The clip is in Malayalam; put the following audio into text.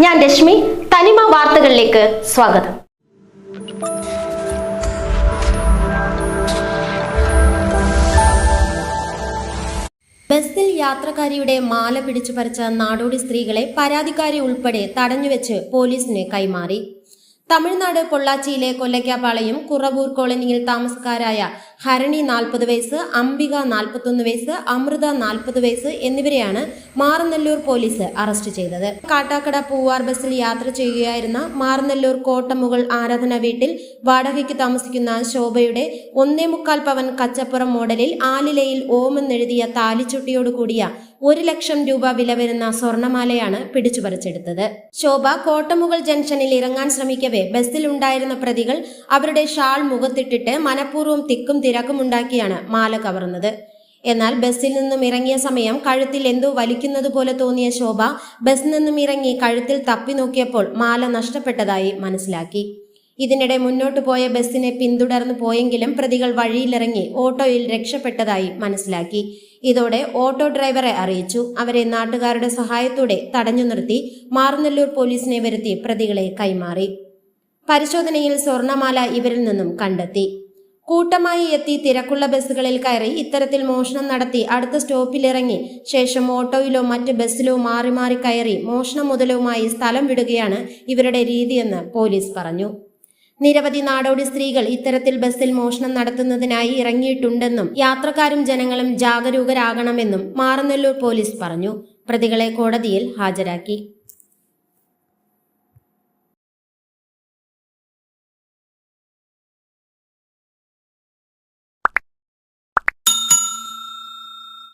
ഞാൻ രശ്മി തനിമ വാർത്തകളിലേക്ക് സ്വാഗതം. ബസ്സിൽ യാത്രക്കാരിയുടെ മാല പിടിച്ചു പറിച്ച നാടോടി സ്ത്രീകളെ പരാതിക്കാരി ഉൾപ്പെടെ തടഞ്ഞുവെച്ച് പോലീസിന് കൈമാറി. തമിഴ്നാട് പൊള്ളാച്ചിയിലെ കൊല്ലക്കാപ്പാളയും കുറവൂർ കോളനിയിൽ താമസക്കാരായ ഹരണി നാൽപ്പത് വയസ്സ് അംബിക നാൽപ്പത്തൊന്ന് വയസ്സ് അമൃത നാൽപ്പത് വയസ്സ് എന്നിവരെയാണ് മാറനല്ലൂർ പോലീസ് അറസ്റ്റ് ചെയ്തത്. കാട്ടാക്കട പൂവാർ ബസ്സിൽ യാത്ര ചെയ്യുകയായിരുന്ന മാറനല്ലൂർ കോട്ടമുകൾ ആരാധന വീട്ടിൽ വാടകയ്ക്ക് താമസിക്കുന്ന ശോഭയുടെ ഒന്നേ മുക്കാൽ പവൻ കച്ചപ്പുറം മോഡലിൽ ആലിലയിൽ ഓമെന്നെഴുതിയ താലിച്ചുട്ടിയോട് കൂടിയ ഒരു ലക്ഷം രൂപ വില വരുന്ന സ്വർണമാലയാണ് പിടിച്ചുപറിച്ചെടുത്തത്. ശോഭ കോട്ടമുകൾ ജംഗ്ഷനിൽ ഇറങ്ങാൻ ശ്രമിക്കവേ ബസ്സിലുണ്ടായിരുന്ന പ്രതികൾ അവരുടെ ഷാൾ മുഖത്തിട്ടിട്ട് മനഃപൂർവം തിക്കും ഉണ്ടാക്കിയാണ് മാല കവർന്നത്. എന്നാൽ ബസ്സിൽ നിന്നും ഇറങ്ങിയ സമയം കഴുത്തിൽ എന്തോ വലിക്കുന്നത് പോലെ തോന്നിയ ശോഭ ബസ് നിന്നും ഇറങ്ങി കഴുത്തിൽ തപ്പി നോക്കിയപ്പോൾ മാല നഷ്ടപ്പെട്ടതായി മനസ്സിലാക്കി. ഇതിനിടെ മുന്നോട്ട് പോയ ബസ്സിനെ പിന്തുടർന്നു പോയെങ്കിലും പ്രതികൾ വഴിയിലിറങ്ങി ഓട്ടോയിൽ രക്ഷപ്പെട്ടതായി മനസ്സിലാക്കി. ഇതോടെ ഓട്ടോ ഡ്രൈവറെ അറിയിച്ചു. അവരെ നാട്ടുകാരുടെ സഹായത്തോടെ തടഞ്ഞു നിർത്തി മാറുന്നല്ലൂർ പോലീസിനെ വരുത്തി പ്രതികളെ കൈമാറി. പരിശോധനയിൽ സ്വർണമാല ഇവരിൽ നിന്നും കണ്ടെത്തി. കൂട്ടമായി എത്തി തിരക്കുള്ള ബസ്സുകളിൽ കയറി ഇത്തരത്തിൽ മോഷണം നടത്തി അടുത്ത സ്റ്റോപ്പിലിറങ്ങി ശേഷം ഓട്ടോയിലോ മറ്റ് ബസ്സിലോ മാറി മാറി കയറി മോഷണം മുതലുമായി സ്ഥലം വിടുകയാണ് ഇവരുടെ രീതിയെന്ന് പോലീസ് പറഞ്ഞു. നിരവധി നാടോടി സ്ത്രീകൾ ഇത്തരത്തിൽ ബസ്സിൽ മോഷണം നടത്തുന്നതിനായി ഇറങ്ങിയിട്ടുണ്ടെന്നും യാത്രക്കാരും ജനങ്ങളും ജാഗരൂകരാകണമെന്നും മാറനല്ലൂർ പോലീസ് പറഞ്ഞു. പ്രതികളെ കോടതിയിൽ ഹാജരാക്കി.